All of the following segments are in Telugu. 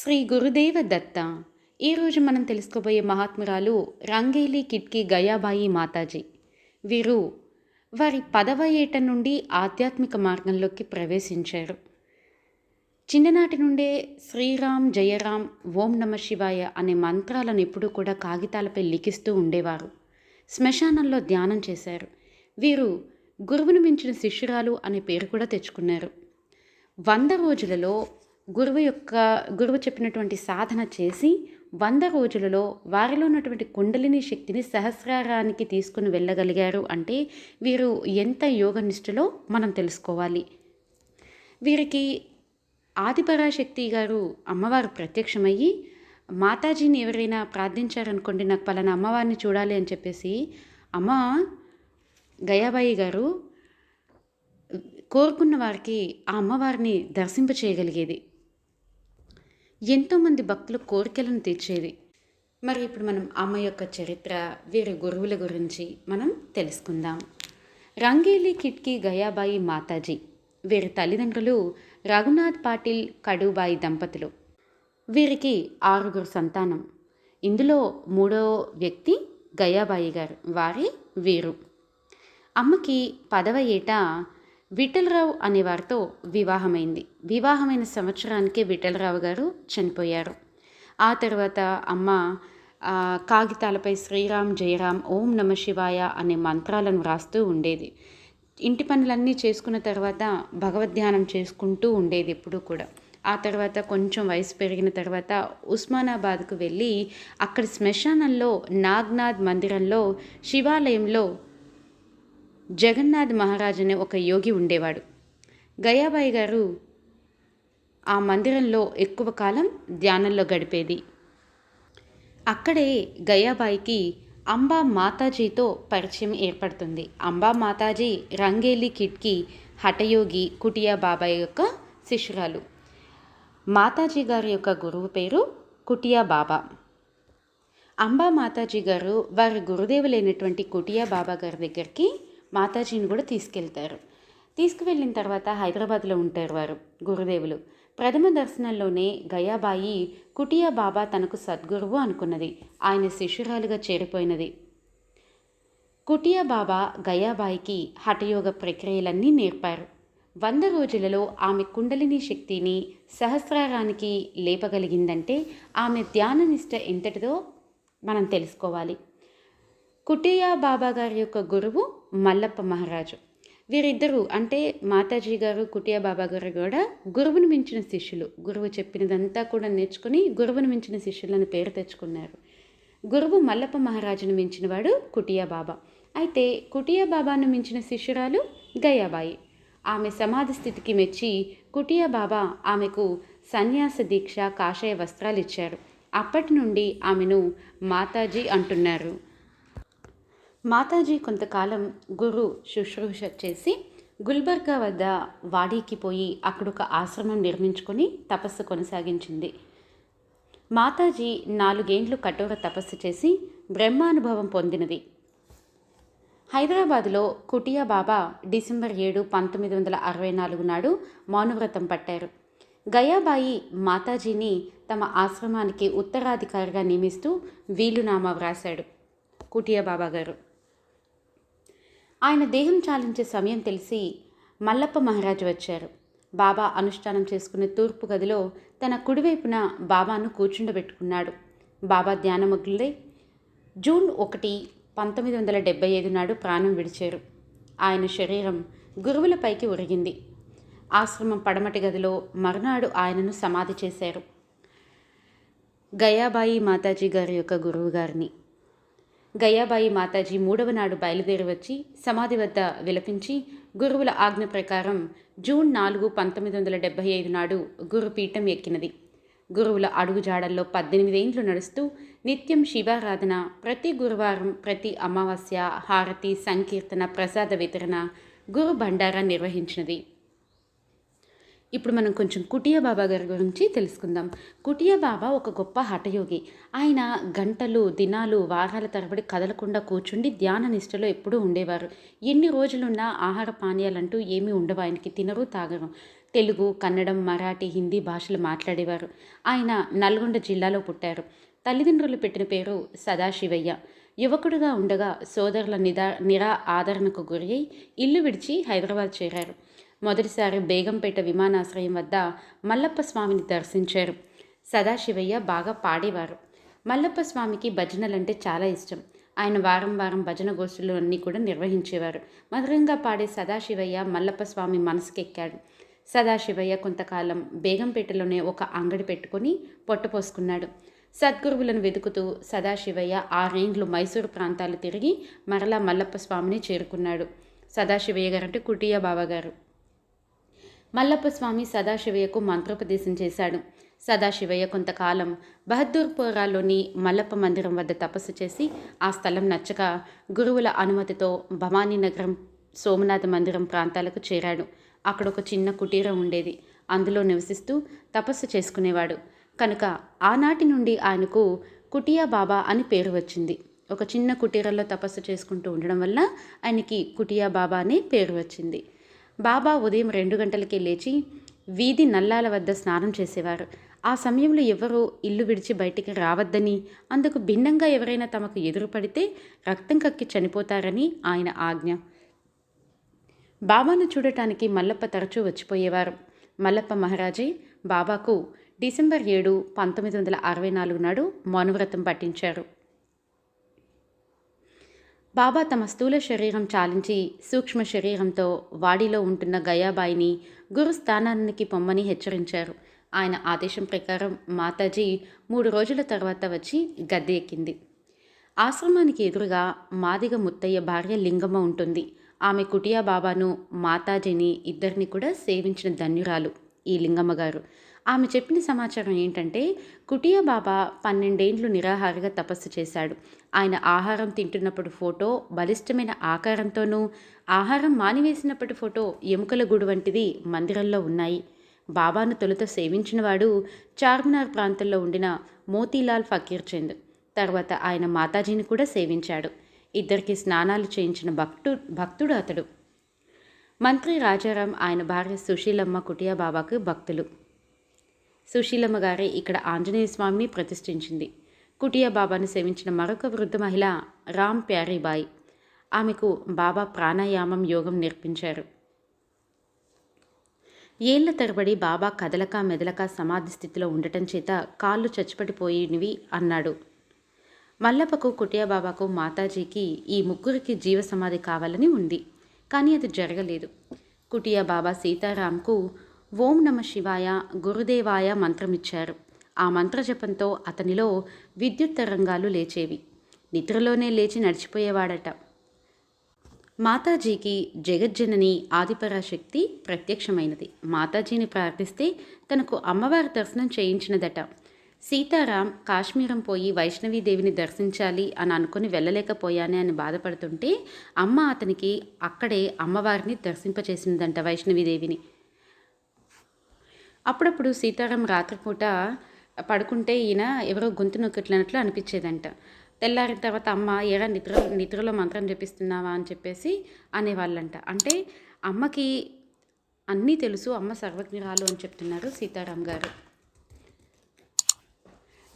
శ్రీ గురుదేవ దత్త. ఈరోజు మనం తెలుసుకోబోయే మహాత్మురాలు రంగేలి కిట్కి గయాబాయి మాతాజీ. వీరు వారి పదవ ఏట నుండి ఆధ్యాత్మిక మార్గంలోకి ప్రవేశించారు. చిన్ననాటి నుండే శ్రీరామ్ జయరామ్ ఓం నమ శివాయ అనే మంత్రాలను ఎప్పుడూ కూడా కాగితాలపై లిఖిస్తూ ఉండేవారు. శ్మశానంలో ధ్యానం చేశారు. వీరు గురువును మించిన శిష్యురాలు అనే పేరు కూడా తెచ్చుకున్నారు. వంద రోజులలో గురువు యొక్క గురువు చెప్పినటువంటి సాధన చేసి వంద రోజులలో వారిలో ఉన్నటువంటి కుండలిని శక్తిని సహస్రారానికి తీసుకుని వెళ్ళగలిగారు అంటే వీరు ఎంత యోగనిష్టలో మనం తెలుసుకోవాలి. వీరికి ఆదిపరాశక్తి గారు అమ్మవారు ప్రత్యక్షమయ్యి మాతాజీని ఎవరైనా ప్రార్థించారనుకోండి నాకు పలానా అమ్మవారిని చూడాలి అని చెప్పేసి అమ్మ గయాబాయి గారు కోరుకున్న వారికి ఆ అమ్మవారిని దర్శింప చేయగలిగేది ఎంతోమంది భక్తుల కోరికలను తీర్చేది మరి ఇప్పుడు మనం అమ్మ యొక్క చరిత్ర వీరి గురువుల గురించి మనం తెలుసుకుందాం. రంగేలి కిట్కి గయాబాయి మాతాజీ వీరి తల్లిదండ్రులు రఘునాథ్ పాటిల్ కడుబాయి దంపతులు. వీరికి ఆరుగురు సంతానం. ఇందులో మూడో వ్యక్తి గయాబాయి గారు వారి వీరు. అమ్మకి పదవ ఏట విఠలరావు అనేవారితో వివాహమైంది. వివాహమైన సంవత్సరానికే విఠలరావు గారు చనిపోయారు. ఆ తర్వాత అమ్మ కాగితాలపై శ్రీరామ్ జయరామ్ ఓం నమ శివాయ అనే మంత్రాలను వ్రాస్తూ ఉండేది. ఇంటి పనులన్నీ చేసుకున్న తర్వాత భగవద్ధ్యానం చేసుకుంటూ ఉండేది ఎప్పుడూ కూడా. ఆ తర్వాత కొంచెం వయసు పెరిగిన తర్వాత ఉస్మానాబాద్కు వెళ్ళి అక్కడ శ్మశానంలో నాగ్నాథ్ మందిరంలో శివాలయంలో జగన్నాథ్ మహారాజ్ అనే ఒక యోగి ఉండేవాడు. గయాబాయి గారు ఆ మందిరంలో ఎక్కువ కాలం ధ్యానంలో గడిపేది. అక్కడే గయాబాయికి అంబా మాతాజీతో పరిచయం ఏర్పడుతుంది. అంబా మాతాజీ రంగేలి కిట్కి హఠయోగి కుటియా బాబాయ్ యొక్క శిష్యురాలు. మాతాజీ గారి యొక్క గురువు పేరు కుటియా బాబా. అంబా మాతాజీ గారు వారి గురుదేవులైనటువంటి కుటియా బాబా గారి దగ్గరికి మాతాజీని కూడా తీసుకెళ్తారు. తీసుకువెళ్ళిన తర్వాత హైదరాబాద్లో ఉంటారు వారు గురుదేవులు. ప్రథమ దర్శనంలోనే గయాబాయి కుటియా బాబా తనకు సద్గురువు అనుకున్నది. ఆయన శిష్యురాలుగా చేరిపోయినది. కుటియా బాబా గయాబాయికి హఠయోగ ప్రక్రియలన్నీ నేర్పారు. వంద రోజులలో ఆమె కుండలిని శక్తిని సహస్రారానికి లేపగలిగిందంటే ఆమె ధ్యాననిష్ట ఎంతటిదో మనం తెలుసుకోవాలి. కుటియా బాబా గారి యొక్క గురువు మల్లప్ప మహారాజు. వీరిద్దరూ అంటే మాతాజీ గారు కుటియా బాబా గారు కూడా గురువును మించిన శిష్యులు. గురువు చెప్పినదంతా కూడా నేర్చుకుని గురువును మించిన శిష్యులను పేరు తెచ్చుకున్నారు. గురువు మల్లప్ప మహారాజును మించినవాడు కుటియా బాబా. అయితే కుటియా బాబాను మించిన శిష్యురాలు గయాబాయి. ఆమె సమాధి స్థితికి మెచ్చి కుటియా బాబా ఆమెకు సన్యాస దీక్ష కాషాయ వస్త్రాలు ఇచ్చారు. అప్పటి నుండి ఆమెను మాతాజీ అంటున్నారు. మాతాజీ కొంతకాలం గురు శుశ్రూష చేసి గుల్బర్గా వద్ద వాడీకి పోయి అక్కడ ఒక ఆశ్రమం నిర్మించుకొని తపస్సు కొనసాగించింది. మాతాజీ నాలుగేండ్లు కఠోర తపస్సు చేసి బ్రహ్మానుభవం పొందినది. హైదరాబాద్లో కుటియా బాబా డిసెంబర్ ఏడు పంతొమ్మిది వందల అరవై నాలుగు నాడు మౌనవ్రతం పట్టారు. గయాబాయి మాతాజీని తమ ఆశ్రమానికి ఉత్తరాధికారిగా నియమిస్తూ వీలునామా వ్రాశాడు కుటియా బాబా గారు. ఆయన దేహం చాలించే సమయం తెలిసి మల్లప్ప మహారాజు వచ్చారు. బాబా అనుష్ఠానం చేసుకునే తూర్పు గదిలో తన కుడివైపున బాబాను కూర్చుండబెట్టుకున్నాడు. బాబా ధ్యానమగ్నులై జూన్ ఒకటి పంతొమ్మిది వందల డెబ్బై ఐదు నాడు ప్రాణం విడిచారు. ఆయన శరీరం గురువులపైకి ఉరిగింది ఆశ్రమం పడమటి గదిలో మరునాడు ఆయనను సమాధి చేశారు. గయాబాయి మాతాజీ గారి యొక్క గురువు గారిని. గయాబాయి మాతాజీ మూడవ నాడు బయలుదేరి వచ్చి సమాధి వద్ద విలపించి గురువుల ఆజ్ఞ ప్రకారం జూన్ నాలుగు పంతొమ్మిది వందల డెబ్బై ఐదు నాడు గురుపీఠం ఎక్కినది. గురువుల అడుగుజాడల్లో పద్దెనిమిదేండ్లు నడుస్తూ నిత్యం శివారాధన ప్రతి గురువారం ప్రతి అమావాస్య హారతి సంకీర్తన ప్రసాద వితరణ గురు భండారా నిర్వహించినది. ఇప్పుడు మనం కొంచెం కుటియా బాబా గారి గురించి తెలుసుకుందాం. కుటియా బాబా ఒక గొప్ప హఠయోగి. ఆయన గంటలు దినాలు వారాల తరబడి కదలకుండా కూర్చుండి ధ్యాన నిష్టలో ఎప్పుడూ ఉండేవారు. ఎన్ని రోజులున్నా ఆహార పానీయాలంటూ ఏమీ ఉండవు ఆయనకి తినరు తాగరు. తెలుగు కన్నడం మరాఠీ హిందీ భాషలు మాట్లాడేవారు. ఆయన నల్గొండ జిల్లాలో పుట్టారు. తల్లిదండ్రులు పెట్టిన పేరు సదాశివయ్య. యువకుడుగా ఉండగా సోదరుల నిదా నిరా ఆదరణకు గురి ఇల్లు విడిచి హైదరాబాద్ చేరారు. మొదటిసారి బేగంపేట విమానాశ్రయం వద్ద మల్లప్ప స్వామిని దర్శించారు. సదాశివయ్య బాగా పాడేవారు. మల్లప్ప స్వామికి భజనలంటే చాలా ఇష్టం. ఆయన వారం వారం భజన గోష్ఠులు అన్నీ కూడా నిర్వహించేవారు. మధురంగా పాడే సదాశివయ్య మల్లప్ప స్వామి మనసుకెక్కాడు. సదాశివయ్య కొంతకాలం బేగంపేటలోనే ఒక అంగడి పెట్టుకొని పొట్టపోసుకున్నాడు సద్గురువులను వెతుకుతూ సదాశివయ్య ఆరేండ్లు మైసూరు ప్రాంతాలు తిరిగి మరలా మల్లప్ప స్వామిని చేరుకున్నాడు. సదాశివయ్య గారు అంటే కుటియా బావగారు మల్లప్ప స్వామి సదాశివయ్యకు మంత్రోపదేశం చేశాడు. సదాశివయ్య కొంతకాలం బహదూర్పురాలోని మల్లప్ప మందిరం వద్ద తపస్సు చేసి ఆ స్థలం నచ్చక గురువుల అనుమతితో భవానీ నగరం సోమనాథ మందిరం ప్రాంతాలకు చేరాడు. అక్కడ ఒక చిన్న కుటీరం ఉండేది. అందులో నివసిస్తూ తపస్సు చేసుకునేవాడు. కనుక ఆనాటి నుండి ఆయనకు కుటియా బాబా అని పేరు వచ్చింది. ఒక చిన్న కుటీరంలో తపస్సు చేసుకుంటూ ఉండడం వల్ల ఆయనకి కుటియా బాబా అనే పేరు వచ్చింది. బాబా ఉదయం రెండు గంటలకే లేచి వీధి నల్లాల వద్ద స్నానం చేసేవారు. ఆ సమయంలో ఎవరూ ఇల్లు విడిచి బయటికి రావద్దని అందుకు భిన్నంగా ఎవరైనా తమకు ఎదురుపడితే రక్తం కక్కి చనిపోతారని ఆయన ఆజ్ఞ. బాబాను చూడటానికి మల్లప్ప తరచూ వచ్చిపోయేవారు. మల్లప్ప మహారాజే బాబాకు డిసెంబర్ ఏడు పంతొమ్మిది వందల అరవై నాలుగు నాడు మౌనవ్రతం పట్టించారు బాబా తమ స్థూల శరీరం చాలించి సూక్ష్మ శరీరంతో వాడిలో ఉంటున్న గయాబాయిని గురు స్థానానికి పొమ్మని హెచ్చరించారు. ఆయన ఆదేశం ప్రకారం మాతాజీ మూడు రోజుల తర్వాత వచ్చి గద్దె ఎక్కింది. ఆశ్రమానికి ఎదురుగా మాదిగ ముత్తయ్య భార్య లింగమ్మ ఉంటుంది. ఆమె కుటియా బాబాను మాతాజీని ఇద్దరిని కూడా సేవించిన ధన్యురాలు ఈ లింగమ్మ గారు ఆమె చెప్పిన సమాచారం ఏంటంటే కుటియా బాబా పన్నెండేండ్లు నిరాహారిగా తపస్సు చేశాడు. ఆయన ఆహారం తింటున్నప్పుడు ఫోటో బలిష్టమైన ఆకారంతోనూ ఆహారం మానివేసినప్పటి ఫోటో ఎముకల గుడి వంటిది మందిరంలో ఉన్నాయి. బాబాను తొలుత సేవించినవాడు చార్మినార్ ప్రాంతంలో ఉండిన మోతీలాల్ ఫకీర్ చంద్. తర్వాత ఆయన మాతాజీని కూడా సేవించాడు. ఇద్దరికి స్నానాలు చేయించిన భక్తు భక్తుడు అతడు. మంత్రి రాజారాం ఆయన భార్య సుశీలమ్మ కుటియా బాబాకు భక్తులు. సుశీలమ్మ గారే ఇక్కడ ఆంజనేయ స్వామిని ప్రతిష్ఠించింది. కుటియా బాబాను సేవించిన మరొక వృద్ధ మహిళ రామ్ ప్యారీబాయి. ఆమెకు బాబా ప్రాణాయామం యోగం నేర్పించారు. ఏళ్ళ తరబడి బాబా కదలక మెదలక సమాధి స్థితిలో ఉండటం చేత కాళ్ళు చచ్చిపడిపోయినవి అన్నాడు. మల్లప్పకు కుటియా బాబాకు మాతాజీకి ఈ ముగ్గురికి జీవ సమాధి కావాలని ఉంది. కానీ అది జరగలేదు. కుటియా బాబా సీతారాంకు ఓం నమ శివాయ గురుదేవాయ మంత్రమిచ్చారు. ఆ మంత్రజపంతో అతనిలో విద్యుత్ తరంగాలు లేచేవి. నిద్రలోనే లేచి నడిచిపోయేవాడట. మాతాజీకి జగజ్జనని ఆదిపరాశక్తి ప్రత్యక్షమైనది. మాతాజీని ప్రార్థిస్తే తనకు అమ్మవారి దర్శనం చేయించినదట. సీతారాం కాశ్మీరం పోయి వైష్ణవీదేవిని దర్శించాలి అని అనుకుని వెళ్ళలేకపోయానే అని బాధపడుతుంటే అమ్మ అతనికి అక్కడే అమ్మవారిని దర్శింపచేసిందంట వైష్ణవీదేవిని అప్పుడప్పుడు సీతారాం రాత్రిపూట పడుకుంటే ఈయన ఎవరో గొంతు నొక్కట్లన్నట్లు అనిపించేదంట. తెల్లారిన తర్వాత అమ్మ ఏడా నిద్ర నిద్రలో మంత్రం జపిస్తున్నావా? అని చెప్పేసి అనేవాళ్ళంట. అంటే అమ్మకి అన్నీ తెలుసు అమ్మ సర్వజ్ఞరాలు అని చెప్తున్నారు సీతారాం గారు.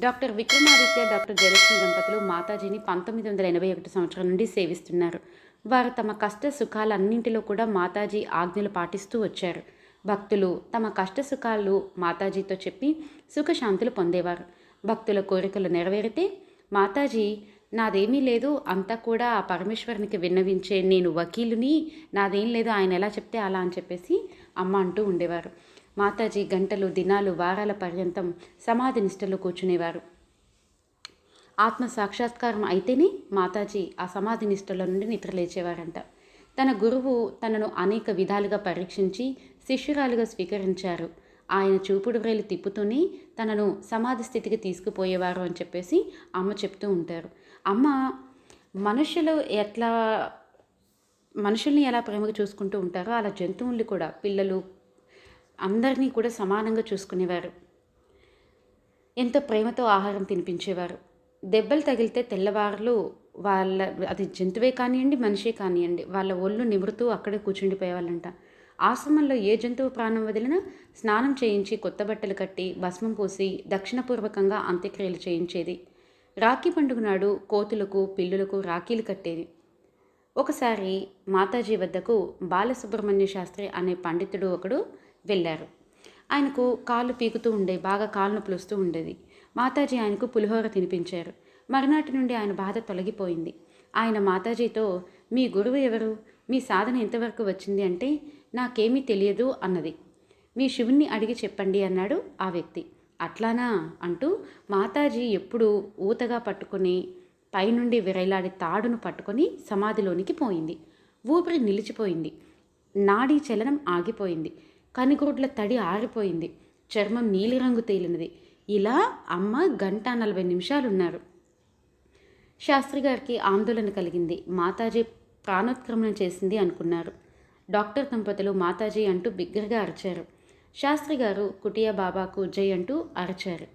డాక్టర్ విక్రమాదిత్య డాక్టర్ జయలక్ష్మి దంపతులు మాతాజీని పంతొమ్మిది వందల ఎనభై ఒకటి సంవత్సరం నుండి సేవిస్తున్నారు. వారు తమ కష్ట సుఖాలన్నింటిలో కూడా మాతాజీ ఆజ్ఞలు పాటిస్తూ వచ్చారు. భక్తులు తమ కష్ట సుఖాలు మాతాజీతో చెప్పి సుఖశాంతులు పొందేవారు. భక్తుల కోరికలు నెరవేరితే మాతాజీ నాదేమీ లేదు అంతా కూడా ఆ పరమేశ్వరునికి విన్నవించే నేను వకీలుని నాదేం లేదు ఆయన ఎలా చెప్తే అలా అని చెప్పేసి అమ్మ అంటూ ఉండేవారు. మాతాజీ గంటలు దినాలు వారాల పర్యంతం సమాధి నిష్టలో కూర్చునేవారు. ఆత్మ సాక్షాత్కారం అయితేనే మాతాజీ ఆ సమాధి నిష్టలో నుండి నిద్రలేచేవారంట. తన గురువు తనను అనేక విధాలుగా పరీక్షించి శిష్యురాలుగా స్వీకరించారు. ఆయన చూపుడు వేలు తిప్పుతూనే తనను సమాధి స్థితికి తీసుకుపోయేవారు అని చెప్పేసి అమ్మ చెప్తూ ఉంటారు. అమ్మ మనుషులు ఎట్లా మనుషుల్ని ఎలా ప్రేమగా చూసుకుంటూ ఉంటారో అలా జంతువుల్ని కూడా పిల్లలు అందరినీ కూడా సమానంగా చూసుకునేవారు. ఎంతో ప్రేమతో ఆహారం తినిపించేవారు. దెబ్బలు తగిలితే తెల్లవారులు వాళ్ళ అది జంతువే కానివ్వండి మనిషే కానివ్వండి వాళ్ళ ఒళ్ళు నిమురుతూ అక్కడే కూర్చుండిపోయేవాళ్ళంట. ఆశ్రమంలో ఏ జంతువు ప్రాణం వదిలినా స్నానం చేయించి కొత్త బట్టలు కట్టి భస్మం పోసి దక్షిణపూర్వకంగా అంత్యక్రియలు చేయించేది. రాఖీ పండుగ నాడు కోతులకు పిల్లులకు రాఖీలు కట్టేది. ఒకసారి మాతాజీ వద్దకు బాలసుబ్రహ్మణ్య శాస్త్రి అనే పండితుడు ఒకడు వెళ్ళారు. ఆయనకు కాళ్ళు పీకుతూ ఉండే బాగా కాళ్ళు నొప్పులుస్తూ ఉండేది. మాతాజీ ఆయనకు పులిహోర తినిపించారు. మరునాటి నుండి ఆయన బాధ తొలగిపోయింది. ఆయన మాతాజీతో మీ గురువు ఎవరు? మీ సాధన ఎంతవరకు వచ్చింది అంటే నాకేమీ తెలియదు అన్నది. మీ శివుణ్ణి అడిగి చెప్పండి అన్నాడు ఆ వ్యక్తి. అట్లానా అంటూ మాతాజీ ఎప్పుడు ఊతగా పట్టుకొని పైనుండి విరైలాడి తాడును పట్టుకొని సమాధిలోనికి పోయింది. ఊపిరి నిలిచిపోయింది. నాడీ చలనం ఆగిపోయింది. కనుగోడ్ల తడి ఆరిపోయింది. చర్మం నీలిరంగు తేలినది. ఇలా అమ్మ గంట నలభై నిమిషాలు ఉన్నారు శాస్త్రి గారికి ఆందోళన కలిగింది. మాతాజీ ప్రాణోత్క్రమణ చేసింది అనుకున్నారు. డాక్టర్ దంపతులు మాతాజీ అంటూ బిగ్గరగా అరిచారు. శాస్త్రి గారు కుటియా బాబాకు జై అంటూ అరిచారు.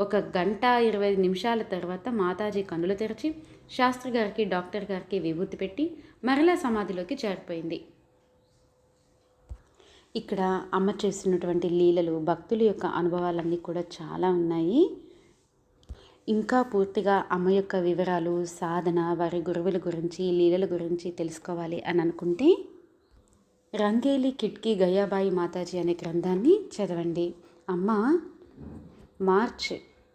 ఒక గంట ఇరవై నిమిషాల తర్వాత మాతాజీ కన్నులు తెరిచి శాస్త్రి గారికి డాక్టర్ గారికి విభూతి పెట్టి మరలా సమాధిలోకి చేరిపోయింది. ఇక్కడ అమ్మ చేసినటువంటి లీలలు భక్తుల యొక్క అనుభవాలన్నీ కూడా చాలా ఉన్నాయి. ఇంకా పూర్తిగా అమ్మ యొక్క వివరాలు సాధన వారి గురువుల గురించి లీలల గురించి తెలుసుకోవాలి అని అనుకుంటే రంగేలి కిట్కీ గయాబాయి మాతాజీ అనే గ్రంథాన్ని చదవండి. అమ్మ మార్చ్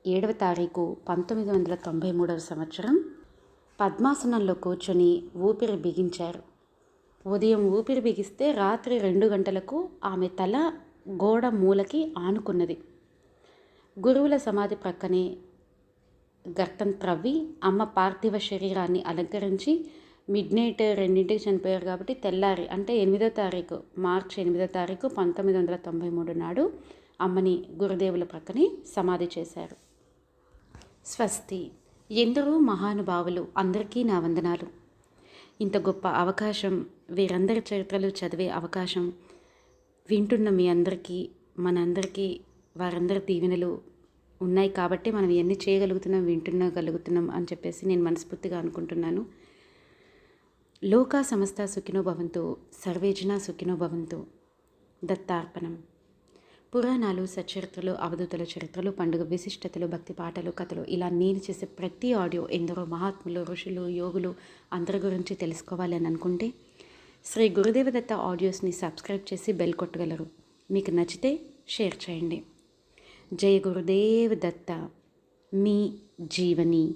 ఏడవ తారీఖు పంతొమ్మిది వందల తొంభై మూడవ సంవత్సరం పద్మాసనంలో కూర్చొని ఊపిరి బిగించారు. ఉదయం ఊపిరి బిగిస్తే రాత్రి రెండు గంటలకు ఆమె తల గోడ మూలకి ఆనుకున్నది. గురువుల సమాధి ప్రక్కనే గర్తం త్రవ్వి అమ్మ పార్థివ శరీరాన్ని అలంకరించి మిడ్ నైట్ రెండింటికి చనిపోయారు కాబట్టి తెల్లారి అంటే ఎనిమిదో తారీఖు మార్చి ఎనిమిదో తారీఖు పంతొమ్మిది వందల తొంభై మూడు నాడు అమ్మని గురుదేవుల ప్రక్కనే సమాధి చేశారు. స్వస్తి. ఎందరో మహానుభావులు అందరికీ నా వందనాలు. ఇంత గొప్ప అవకాశం వీరందరి చరిత్రలు చదివే అవకాశం వింటున్న మీ అందరికీ మనందరికీ వారందరి దీవెనలు ఉన్నాయి కాబట్టి మనం ఇవన్నీ చేయగలుగుతున్నాం వింటున్నగలుగుతున్నాం అని చెప్పేసి నేను మనస్ఫూర్తిగా అనుకుంటున్నాను. లోకా సమస్త సుఖినో భవంతు సర్వేజన సుఖినో భవంతు. దత్తార్పణం. పురాణాలు సచరిత్రలు అవధూతల చరిత్రలు పండుగ విశిష్టతలు భక్తి పాటలు కథలు ఇలా నేను చేసే ప్రతి ఆడియో ఎందరో మహాత్ములు ఋషులు యోగులు అందరి గురించి తెలుసుకోవాలి అని అనుకుంటే శ్రీ గురుదేవదత్త ఆడియోస్ని సబ్స్క్రైబ్ చేసి బెల్ కొట్టగలరు. మీకు నచ్చితే షేర్ చేయండి. జయ గురుదేవ్ దత్త. మీ జీవని.